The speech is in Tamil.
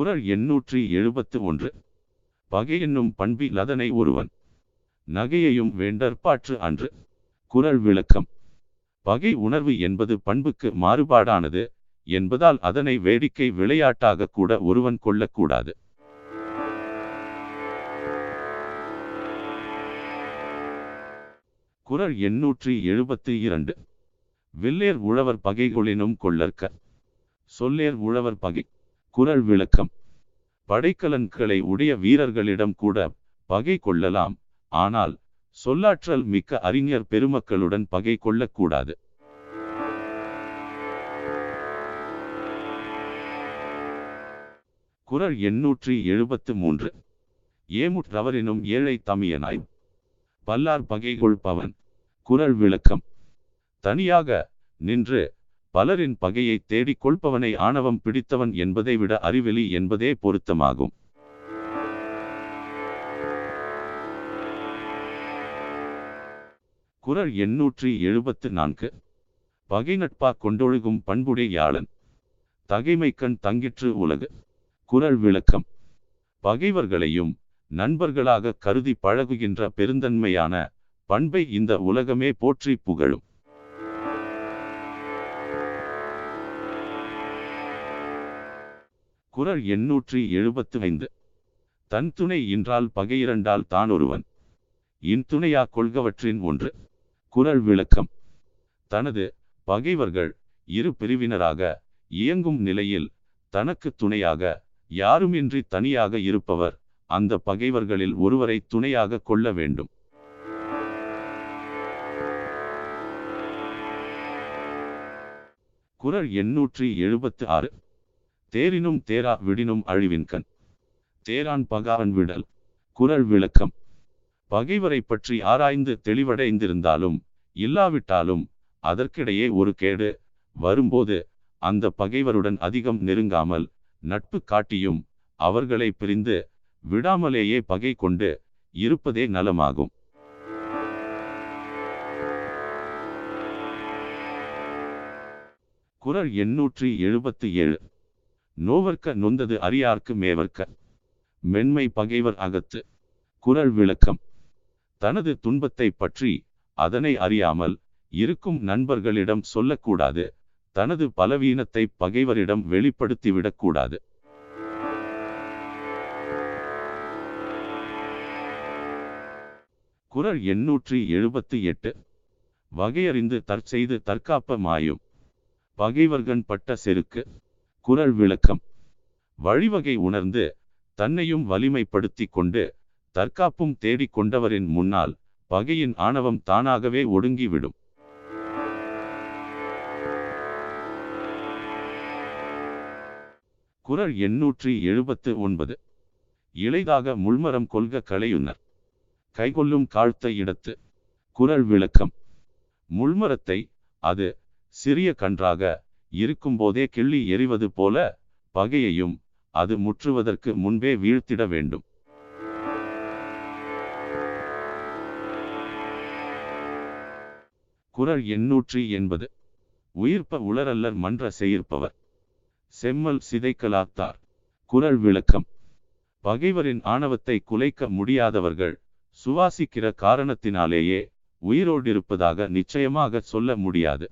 குரல் எண்ணூற்றி எழுபத்து ஒன்று. பகை என்னும் பண்பில் லதனை ஒருவன். நகையையும் வேண்டற்பாற்று அன்று. குரல் விளக்கம். பகை உணர்வு என்பது பண்புக்கு மாறுபாடானது என்பதால் அதனை வேடிக்கை விளையாட்டாக கூட ஒருவன் கொள்ளக்கூடாது. குரல் எண்ணூற்றி எழுபத்தி இரண்டு. வில்லேர் உழவர் பகைகொளினும் கொள்ளற்க. சொல்லேர் உழவர் பகை. குரல் விளக்கம். படைக்கலன்களை உடைய வீரர்களிடம் கூட பகை கொள்ளலாம். ஆனால் சொல்லாற்றல் மிக்க அறிஞர் பெருமக்களுடன் பகை கொள்ளக்கூடாது. குரல் எண்ணூற்றி எழுபத்து மூன்று. ஏமுற்றவரினும் ஏழை தமியனாய். பல்லார் பகை கொள்பவன் குரல் விளக்கம். தனியாக நின்று பலரின் பகையை தேடிக் கொள்பவனை ஆணவம் பிடித்தவன் என்பதை விட அறிவெளி என்பதே பொருத்தமாகும். குறள் எண்ணூற்றி எழுபத்து நான்கு. பகை நட்பா கொண்டொழுகும் பண்புடையாளன் கண் தங்கிற்று உலகு. குரல் விளக்கம். பகைவர்களையும் நண்பர்களாக கருதி பழகுகின்ற பெருந்தன்மையான பண்பை இந்த உலகமே போற்றி புகழும். குரல் எண்ணூற்றி எழுபத்து ஐந்து. தன் துணை என்றால் பகையிரண்டால் தான் ஒருவன். இன்துணையா கொள்கவற்றின் ஒன்று. குரல் விளக்கம். தனது பகைவர்கள் இரு பிரிவினராக இயங்கும் நிலையில் தனக்கு துணையாக யாருமின்றி தனியாக இருப்பவர் அந்த பகைவர்களில் ஒருவரை துணையாக கொள்ள வேண்டும். குரல் எண்ணூற்றி எழுபத்து ஆறு. தேரினும் தேரா விடினும் அழிவின்கண் தேரான் பகாவன் விடல் குரல் விளக்கம். பகைவரை பற்றி ஆராய்ந்து தெளிவடைந்திருந்தாலும் இல்லாவிட்டாலும் அதற்கிடையே ஒரு கேடு வரும்போது அந்த பகைவருடன் அதிகம் நெருங்காமல் நட்பு காட்டியும் அவர்களை பிரிந்து விடாமலேயே பகை கொண்டு இருப்பதே நலமாகும். குரல் எண்ணூற்றி எழுபத்தி ஏழு. நோவர்க்க நொந்தது அறியார்க்கு மேவர்க்க மென்மை பகைவர் அகத்து. குறள் விளக்கம். தனது துன்பத்தை பற்றி அதனை அறியாமல் இருக்கும் நண்பர்களிடம் சொல்லக்கூடாது. தனது பலவீனத்தை பகைவரிடம் வெளிப்படுத்திவிடக்கூடாது. குறள் எண்ணூற்றி எழுபத்தி எட்டு. வகையறிந்து தற்செய்து தற்காப்ப மாயும் பகைவர்கண் பட்ட செருக்கு. குரல் விளக்கம். வழிவகை உணர்ந்து தன்னையும் வலிமைப்படுத்தி கொண்டு தற்காப்பும் தேடிக் கொண்டவரின் முன்னால் பகையின் ஆணவம் தானாகவே ஒடுங்கிவிடும். குரல் எண்ணூற்றி எழுபத்து ஒன்பது. இளைதாக முள்மரம் கொள்க களையுன்னர் கைகொள்ளும் காழ்த்த இடத்து. குரல் விளக்கம். முள்மரத்தை அது சிறிய கன்றாக இருக்கும்போதே கிள்ளி எறிவது போல பகையையும் அது முற்றுவதற்கு முன்பே வீழ்த்திட வேண்டும். குரல் எண்ணூற்றி எண்பது உயிர்ப்ப உளரல்லர் மன்ற செய்யிருப்பவர். செம்மல் சிதைக்கலாத்தார். குரல் விளக்கம் பகைவரின் ஆணவத்தை குலைக்க முடியாதவர்கள் சுவாசிக்கிற காரணத்தினாலேயே உயிரோடிருப்பதாக நிச்சயமாக சொல்ல முடியாது.